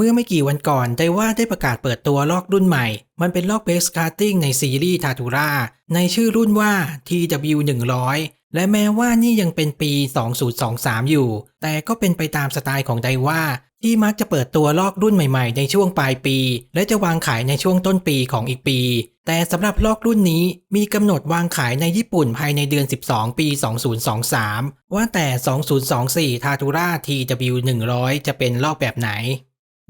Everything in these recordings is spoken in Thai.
เมื่อไม่กี่วันก่อนไดว่าได้ประกาศเปิดตัวลอกรุ่นใหม่ มันเป็นลอกเบสการ์ติ้งในซีรีส์ทาทูราในชื่อรุ่นว่า TW 100 และแม้ว่านี่ยังเป็นปี 2023 อยู่ แต่ก็เป็นไปตามสไตล์ของไดว่าที่มักจะเปิดตัวลอกรุ่นใหม่ๆ ในช่วงปลายปี และจะวางขายในช่วงต้นปีของอีกปี แต่สำหรับลอกรุ่นนี้มีกำหนดวางขายในญี่ปุ่นภายในเดือน 12 ปี 2023 ว่าแต่ 2024 t a t u r a TW 100 จะเป็นลอกแบบไหน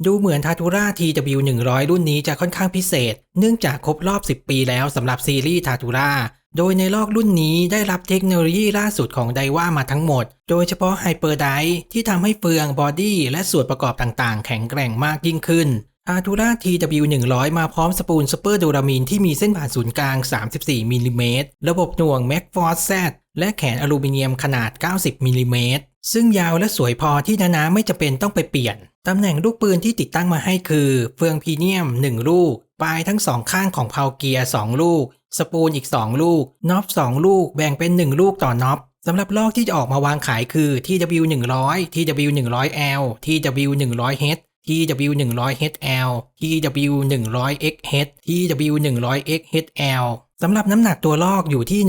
ดูเหมือน t a t u r a TW 100 รุ่นนี้จะค่อนข้างพิเศษ เนื่องจากครบรอบ 10 ปีแล้วสำหรับซีรีส์ t a t u r a โดยในลอกรุ่นนี้ได้รับเทคโนโลยีล่าสุดของไดว่ามาทั้งหมด โดยเฉพาะไฮเปอร์ไดที่ทำให้เฟืองบอดี้และส่วนประกอบต่างๆ แข็งแกร่งมากยิ่งขึ้นอาทูรา TW 100 มาพร้อมสปูลซูเปอร์ดูรามีนที่มีเส้นผ่านศูนย์กลาง 34มิลลิเมตรระบบหน่วง m a c f o r c e Z และแขนอลูมิเนียมขนาด 90มิลลิเมตรซึ่งยาวและสวยพอที่นานาไม่จำเป็นต้องไปเปลี่ยน ตำแหน่งลูกปืนที่ติดตั้งมาให้คือ เฟืองพีเนียม 1 ลูก ปลายทั้งสองข้างของเพาเกียร์ 2 ลูก สปูลอีก 2 ลูกน็อป2 ลูก แบ่งเป็น 1 ลูกต่อน็อปสำหรับลอกที่จะออกมาวางขายคือ TW 100 TW 100L TW 100H TW 100HL TW 100XH TW 100XHL สำหรับน้ำหนักตัวลอกอยู่ที่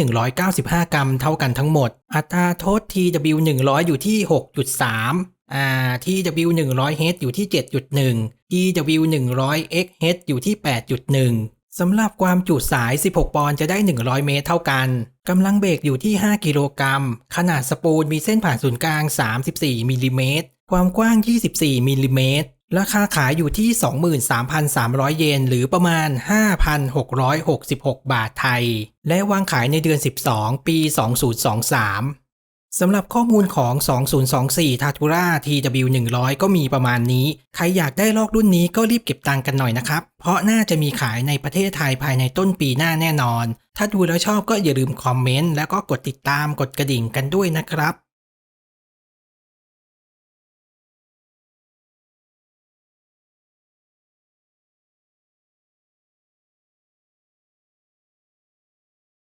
195 กรัมเท่ากันทั้งหมด อัตราโทษ TW 100 อยู่ที่ 6.3 อ่า TW 100H อยู่ที่ 7.1 TW 100XH อยู่ที่ 8.1 สำหรับความจุสาย 16 ปอนด์จะได้ 100 เมตรเท่ากัน กำลังเบรกอยู่ที่ 5 กิโลกรัม ขนาดสปูลมีเส้นผ่านศูนย์กลาง 34มิลลิเมตร ความกว้าง 24มิลลิเมตร ราคาขายอยู่ที่ 23,300 เยน หรือประมาณ 5,666 บาทไทย และวางขายในเดือน 12 ปี 2023 สำหรับข้อมูลของ 2024 t a t u r a TW 100 ก็มีประมาณนี้ ใครอยากได้ลอกรุ่นนี้ก็รีบเก็บตังกันหน่อยนะครับ เพราะน่าจะมีขายในประเทศไทยภายในต้นปีหน้าแน่นอน ถ้าดูแล้วชอบก็อย่าลืมคอมเมนต์แล้วก็กดติดตามกดกระดิ่งกันด้วยนะครับ